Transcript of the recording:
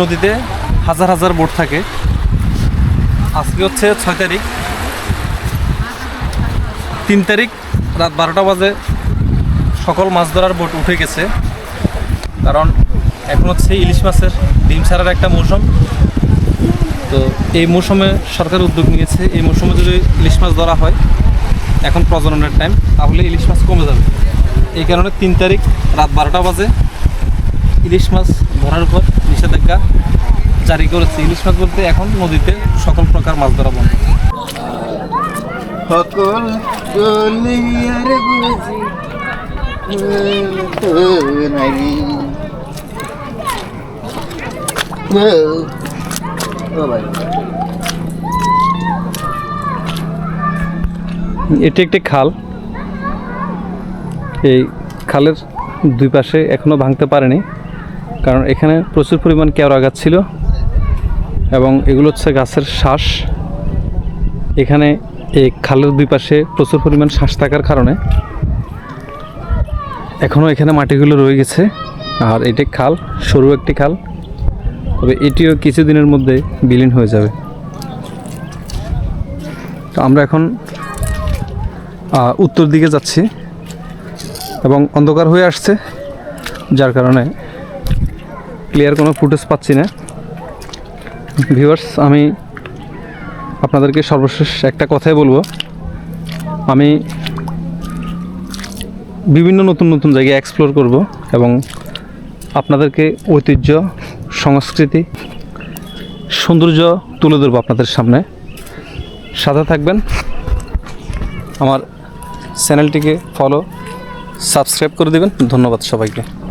নদীতে হাজার হাজার বোট থাকে। আজকে হচ্ছে ছয় তারিখ। তিন তারিখ রাত বারোটা বাজে। সকল মাছ ধরার বোট উঠে গেছে। কারণ এখন হচ্ছে ইলিশ মাছের ডিম ছাড়ার একটা মৌসুম। তো এই মৌসুমে সরকার উদ্যোগ নিয়েছে, এই মৌসুমে যদি ইলিশ মাছ ধরা হয়, এখন প্রজননের টাইম তাহলে ইলিশ মাছ কমে যাবে। এই কারণে তিন তারিখ রাত বারোটা বাজে। ইলিশ মাছ ধরার উপর নিষেধাজ্ঞা জারি করেছে। ইলিশ মাছ বলতে এখন নদীতে সকল প্রকার মাছ ধরা বন্ধ। সকল এটি একটি খাল। এই খালের দুই পাশে এখনও ভাঙতে পারেনি। কারণ এখানে প্রচুর পরিমাণ কেওড়া গাছ ছিল এবং এগুলো হচ্ছে গাছের শ্বাস। এখানে এই খালের দুই পাশে প্রচুর পরিমাণ শ্বাস থাকার কারণে এখনও এখানে মাটিগুলো রয়ে গেছে। আর এটি খাল, সরু একটি খাল। তবে এটিও কিছুদিনের মধ্যে বিলীন হয়ে যাবে। তো আমরা এখন উত্তর দিকে যাচ্ছি এবং অন্ধকার হয়ে আসছে, যার কারণে ক্লিয়ার কোনো ফুটেজ পাচ্ছি না। ভিউয়ার্স আমি আপনাদেরকে সর্বশেষ একটা কথাই বলব। আমি বিভিন্ন নতুন নতুন জায়গায় এক্সপ্লোর করব এবং আপনাদেরকে ঐতিহ্য, সংস্কৃতি, সৌন্দর্য তুলে ধরবো আপনাদের সামনে। সাথে থাকবেন। আমার চ্যানেলটিকে ফলো সাবস্ক্রাইব করে দেবেন। ধন্যবাদ সবাইকে।